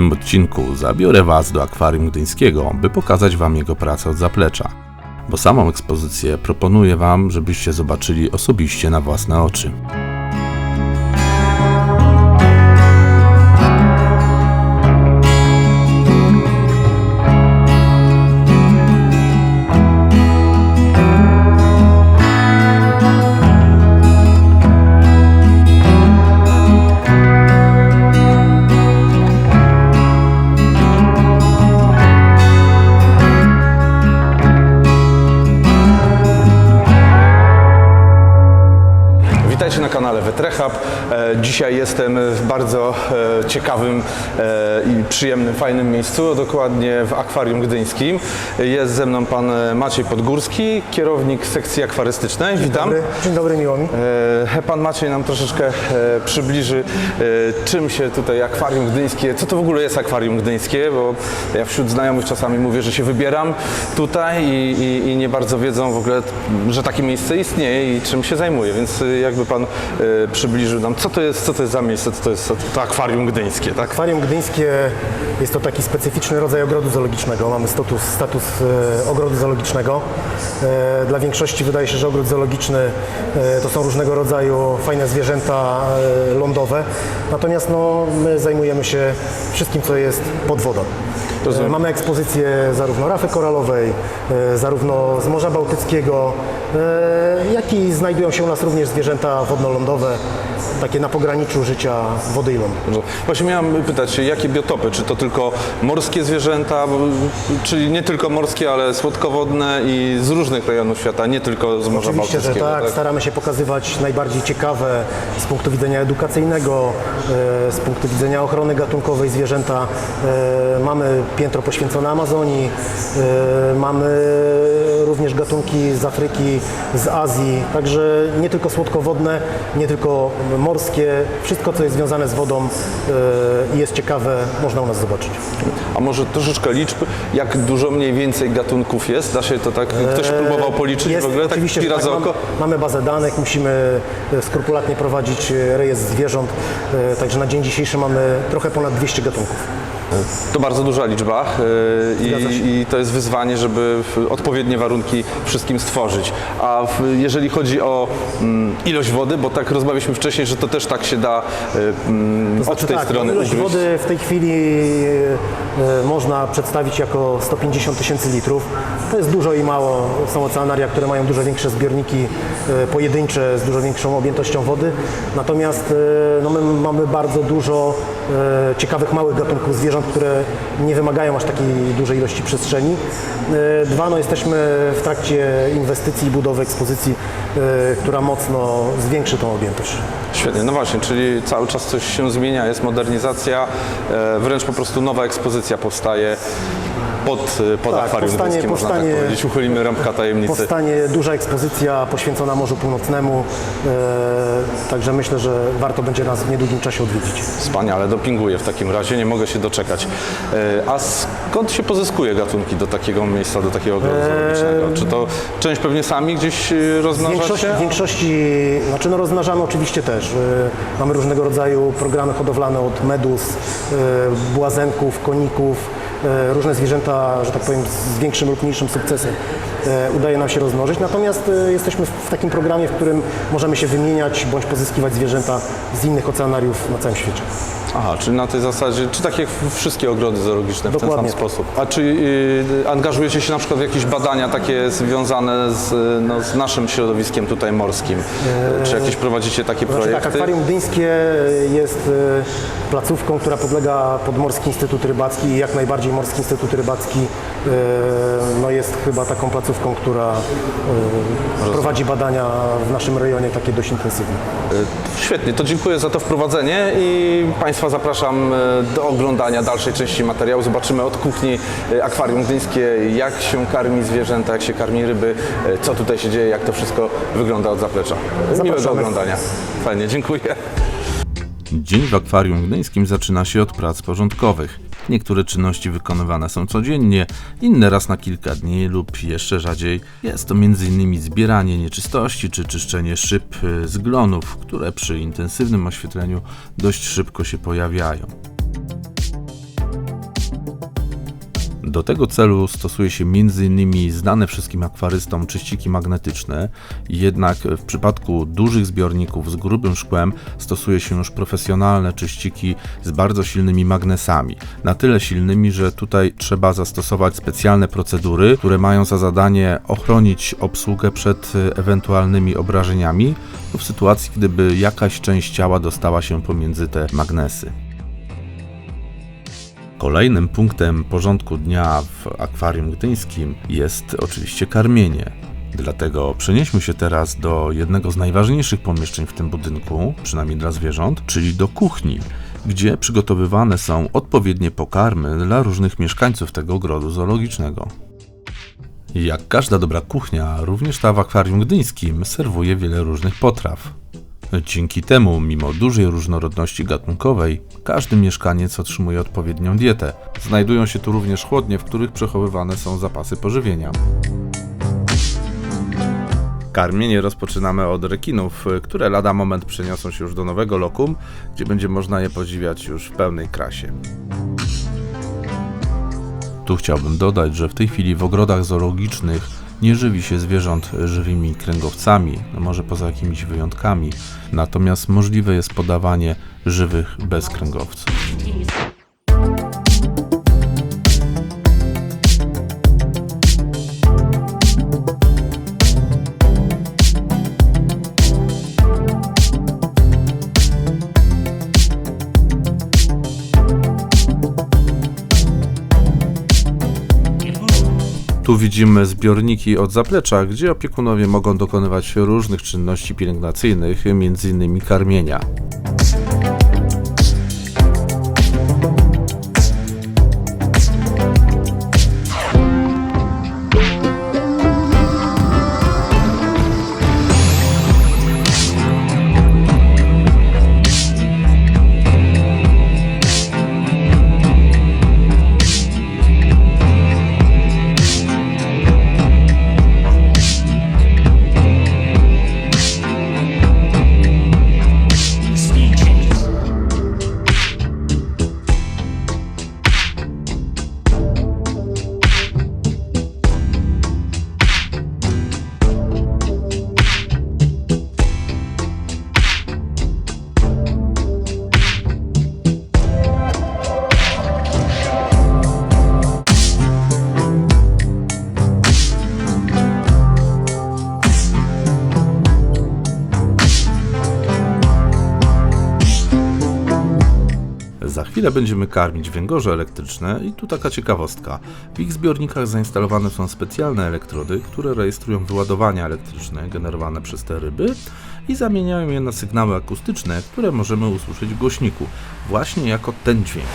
tym odcinku zabiorę Was do akwarium gdyńskiego, by pokazać Wam jego pracę od zaplecza. Bo samą ekspozycję proponuję Wam, żebyście zobaczyli osobiście na własne oczy. Jestem w bardzo e, ciekawym e, i przyjemnym, fajnym miejscu, dokładnie w akwarium gdyńskim. Jest ze mną pan e, Maciej Podgórski, kierownik sekcji akwarystycznej. Witam. Dobry. Dzień dobry, miło mi. Pan Maciej nam troszeczkę przybliży, czym się tutaj akwarium gdyńskie, co to w ogóle jest akwarium gdyńskie, bo ja wśród znajomych czasami mówię, że się wybieram tutaj i, i, i nie bardzo wiedzą w ogóle, że takie miejsce istnieje i czym się zajmuje, więc jakby Pan przybliżył nam, co to jest, co to jest za miejsce, co to jest to akwarium gdyńskie, tak? Akwarium gdyńskie jest to taki specyficzny rodzaj ogrodu zoologicznego. Mamy status, status e, ogrodu zoologicznego. E, dla większości wydaje się, że ogród zoologiczny e, to są różnego rodzaju fajne zwierzęta lądowe. Natomiast no, my zajmujemy się wszystkim, co jest pod wodą. E, Mamy ekspozycję zarówno rafy koralowej, e, zarówno z Morza Bałtyckiego, e, jak i znajdują się u nas również zwierzęta wodnoloądowe, takie na pograniczu życia wody i lądu. Właśnie miałem pytać, jakie biotopy, czy to tylko morskie zwierzęta, czyli nie tylko morskie, ale słodkowodne i z różnych rejonów świata, nie tylko z Morza Oczywiście, że Bałtyckiego. tak. Staramy się pokazywać najbardziej ciekawe z punktu widzenia edukacyjnego, e, z punktu widzenia ochrony gatunkowej zwierzęta. Mamy piętro poświęcone Amazonii, e, mamy również gatunki z Afryki, z Azji, także nie tylko słodkowodne, nie tylko morskie, wszystko co jest związane z wodą i jest ciekawe, można u nas zobaczyć. A może troszeczkę liczb, jak dużo mniej więcej gatunków jest? Da się to tak, ktoś próbował policzyć Jest, w ogóle, tak oczywiście, tak, za mamy, bazę danych, musimy skrupulatnie prowadzić rejestr zwierząt, także na dzień dzisiejszy mamy trochę ponad 200 gatunków. To bardzo duża liczba się. i, i to jest wyzwanie, żeby odpowiednie warunki wszystkim stworzyć. A jeżeli chodzi o mm, ilość wody, bo tak rozmawialiśmy wcześniej, że to też tak się da yy, mm, Znaczy od tej tak, strony ilość ugryźć. wody w tej chwili e, można przedstawić jako 150 tysięcy litrów. To jest dużo i mało. Są oceanaria, które mają dużo większe zbiorniki pojedyncze z dużo większą objętością wody. Natomiast no, my mamy bardzo dużo ciekawych małych gatunków zwierząt, które nie wymagają aż takiej dużej ilości przestrzeni. E, Dwa, no, jesteśmy w trakcie inwestycji i budowy ekspozycji, e, która mocno zwiększy tą objętość. Świetnie, no właśnie, czyli cały czas coś się zmienia, jest modernizacja, e, wręcz po prostu nowa ekspozycja powstaje pod, e, pod Tak, akwarium powstanie- gdyńskie, można tak powiedzieć. Uchylimy rąbka tajemnicy. Powstanie duża ekspozycja poświęcona Morzu Północnemu, e, także myślę, że warto będzie nas w niedługim czasie odwiedzić. Wspaniale, dopinguję w takim razie, nie mogę się doczekać. E, A skąd się pozyskuje gatunki do takiego miejsca, do takiego ogrodu zoologicznego? Czy to część pewnie sami gdzieś e, W rozmnażacie? większości, w większości znaczy no rozmnażamy oczywiście też. E, Mamy różnego rodzaju programy hodowlane od medus, e, błazenków, koników, e, różne zwierzęta, że tak powiem, z większym lub mniejszym sukcesem e, udaje nam się rozmnożyć. Natomiast e, jesteśmy w takim programie, w którym możemy się wymieniać bądź pozyskiwać zwierzęta z innych oceanariów na całym świecie. Aha, czyli na tej zasadzie, czy tak jak wszystkie ogrody zoologiczne w ten sam Dokładnie. sposób. A czy y, angażujecie się na przykład w jakieś badania takie związane z, no, z naszym środowiskiem tutaj morskim? Czy jakieś prowadzicie takie Znaczy tak, projekty? akwarium gdyńskie jest e, placówką, która podlega pod Morski Instytut Rybacki i jak najbardziej Morski Instytut Rybacki e, no jest chyba taką placówką, która e, prowadzi badania w naszym rejonie takie dość intensywne. Świetnie, to dziękuję za to wprowadzenie i Państwa zapraszam e, do oglądania dalszej części materiału. Zobaczymy od kuchni e, akwarium gdyńskie, jak się karmi zwierzęta, jak się karmi ryby, e, co tutaj się dzieje, jak to wszystko wygląda od zaplecza. Miłego Zapraszamy. oglądania. Fajnie, dziękuję. Dzień w akwarium gdyńskim zaczyna się od prac porządkowych. Niektóre czynności wykonywane są codziennie, inne raz na kilka dni lub jeszcze rzadziej. Jest to m.in. zbieranie nieczystości czy czyszczenie szyb y, z glonów, które przy intensywnym oświetleniu dość szybko się pojawiają. Do tego celu stosuje się m.in. znane wszystkim akwarystom czyściki magnetyczne, jednak w przypadku dużych zbiorników z grubym szkłem stosuje się już profesjonalne czyściki z bardzo silnymi magnesami. Na tyle silnymi, że tutaj trzeba zastosować specjalne procedury, które mają za zadanie ochronić obsługę przed e, ewentualnymi obrażeniami w sytuacji, gdyby jakaś część ciała dostała się pomiędzy te magnesy. Kolejnym punktem porządku dnia w akwarium gdyńskim jest oczywiście karmienie. Dlatego przenieśmy się teraz do jednego z najważniejszych pomieszczeń w tym budynku, przynajmniej dla zwierząt, czyli do kuchni, gdzie przygotowywane są odpowiednie pokarmy dla różnych mieszkańców tego ogrodu zoologicznego. Jak każda dobra kuchnia, również ta w akwarium gdyńskim serwuje wiele różnych potraw. Dzięki temu, mimo dużej różnorodności gatunkowej, każdy mieszkaniec otrzymuje odpowiednią dietę. Znajdują się tu również chłodnie, w których przechowywane są zapasy pożywienia. Karmienie rozpoczynamy od rekinów, które lada moment przeniosą się już do nowego lokum, gdzie będzie można je podziwiać już w pełnej krasie. Tu chciałbym dodać, że w tej chwili w ogrodach zoologicznych nie żywi się zwierząt żywymi kręgowcami, no może poza jakimiś wyjątkami, natomiast możliwe jest podawanie żywych bez kręgowców. Tu widzimy zbiorniki od zaplecza, gdzie opiekunowie mogą dokonywać różnych czynności pielęgnacyjnych, m.in. karmienia. Chwilę będziemy karmić węgorze elektryczne i tu taka ciekawostka. W ich zbiornikach zainstalowane są specjalne elektrody, które rejestrują wyładowania elektryczne generowane przez te ryby i zamieniają je na sygnały akustyczne, które możemy usłyszeć w głośniku, właśnie jako ten dźwięk.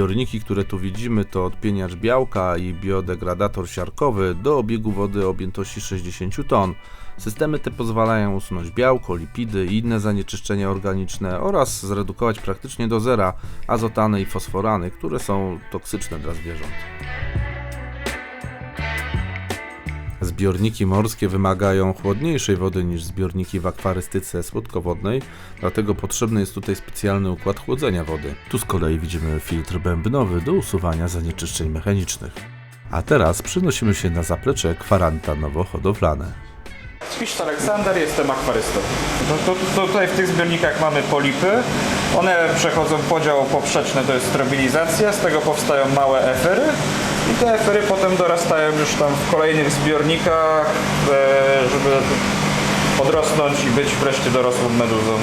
Zbiorniki, które tu widzimy, to odpieniacz białka i biodegradator siarkowy do obiegu wody o objętości 60 ton. Systemy te pozwalają usunąć białko, lipidy i inne zanieczyszczenia organiczne oraz zredukować praktycznie do zera azotany i fosforany, które są toksyczne dla zwierząt. Zbiorniki morskie wymagają chłodniejszej wody niż zbiorniki w akwarystyce słodkowodnej, dlatego potrzebny jest tutaj specjalny układ chłodzenia wody. Tu z kolei widzimy filtr bębnowy do usuwania zanieczyszczeń mechanicznych. A teraz przenosimy się na zaplecze kwarantannowo-hodowlane. Spisz Aleksander, jestem akwarystą. No to, to tutaj w tych zbiornikach mamy polipy. One przechodzą podział poprzeczny, to jest stabilizacja, z tego powstają małe efery i te efery potem dorastają już tam w kolejnych zbiornikach, e, żeby podrosnąć i być wreszcie dorosłą meduzą.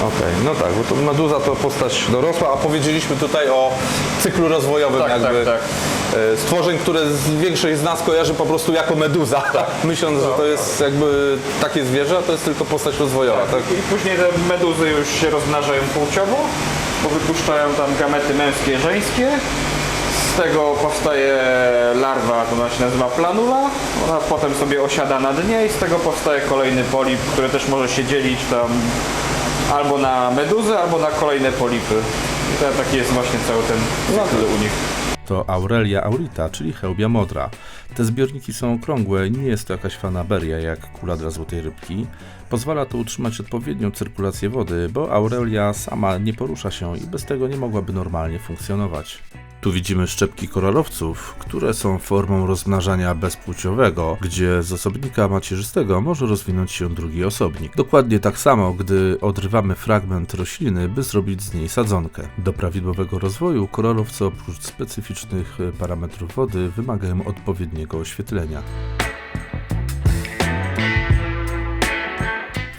Okej, no tak, bo to meduza to postać dorosła, a powiedzieliśmy tutaj o cyklu rozwojowym Tak, jakby tak, e, stworzeń, które z, większość z nas kojarzy po prostu jako meduza, myśląc, że to jest jakby takie zwierzę, a to jest tylko postać rozwojowa, tak? I później te meduzy już się rozmnażają płciowo, bo wypuszczają tam gamety męskie, żeńskie. Z tego powstaje larwa, ona się nazywa planula. Ona potem sobie osiada na dnie i z tego powstaje kolejny polip, który też może się dzielić tam albo na meduzę, albo na kolejne polipy. I to, taki jest właśnie cały ten cykl u nich. To Aurelia aurita, czyli hełbia modra. Te zbiorniki są okrągłe nie jest to jakaś fanaberia jak kula dla złotej rybki. Pozwala to utrzymać odpowiednią cyrkulację wody, bo Aurelia sama nie porusza się i bez tego nie mogłaby normalnie funkcjonować. Tu widzimy szczepki koralowców, które są formą rozmnażania bezpłciowego, gdzie z osobnika macierzystego może rozwinąć się drugi osobnik. Dokładnie tak samo, gdy odrywamy fragment rośliny, by zrobić z niej sadzonkę. Do prawidłowego rozwoju koralowce oprócz specyficznych parametrów wody wymagają odpowiedniego oświetlenia.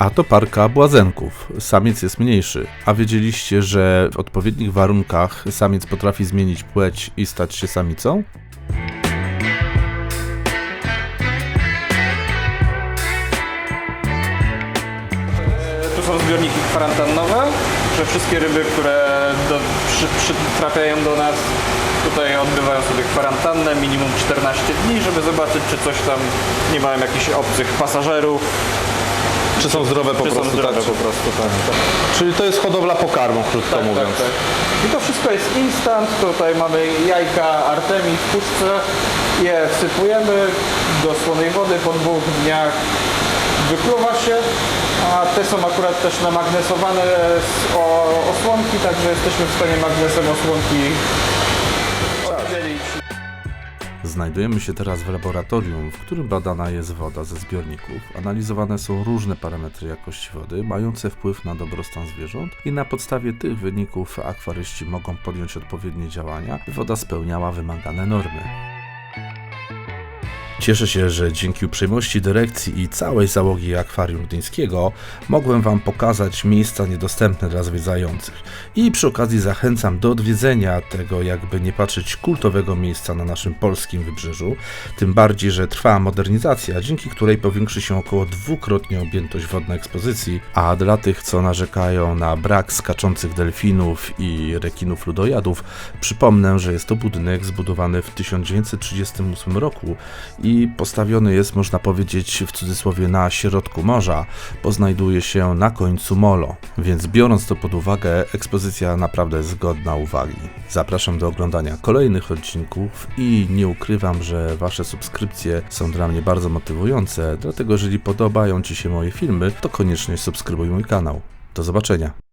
A to parka błazenków. Samiec jest mniejszy. A wiedzieliście, że w odpowiednich warunkach samiec potrafi zmienić płeć i stać się samicą? Tu są zbiorniki kwarantannowe, że wszystkie ryby, które do, przy, przy, trafiają do nas, tutaj odbywają sobie kwarantannę minimum 14 dni, żeby zobaczyć, czy coś tam nie mają jakichś obcych pasażerów, Czy są zdrowe po czy są prostu, zdrowe tak? po prostu. Tak, Czyli to jest hodowla pokarmu, krótko tak, mówiąc. tak, tak. I to wszystko jest instant, tutaj mamy jajka Artemis w puszce, je wsypujemy do słonej wody, po dwóch dniach wypluwa się, a te są akurat też namagnesowane z o, osłonki, także jesteśmy w stanie magnesem osłonki. Znajdujemy się teraz w laboratorium, w którym badana jest woda ze zbiorników. Analizowane są różne parametry jakości wody, mające wpływ na dobrostan zwierząt i na podstawie tych wyników akwaryści mogą podjąć odpowiednie działania, by woda spełniała wymagane normy. Cieszę się, że dzięki uprzejmości dyrekcji i całej załogi Akwarium Gdyńskiego mogłem Wam pokazać miejsca niedostępne dla zwiedzających. I przy okazji zachęcam do odwiedzenia tego, jakby nie patrzeć, kultowego miejsca na naszym polskim wybrzeżu. Tym bardziej, że trwa modernizacja, dzięki której powiększy się około dwukrotnie objętość wodna ekspozycji, a dla tych, co narzekają na brak skaczących delfinów i rekinów ludojadów, przypomnę, że jest to budynek zbudowany w 1938 roku i postawiony jest, można powiedzieć, w cudzysłowie na środku morza, bo znajduje się na końcu molo. Więc biorąc to pod uwagę, ekspozycja naprawdę jest godna uwagi. Zapraszam do oglądania kolejnych odcinków i nie ukrywam, że Wasze subskrypcje są dla mnie bardzo motywujące, dlatego jeżeli podobają Ci się moje filmy, to koniecznie subskrybuj mój kanał. Do zobaczenia.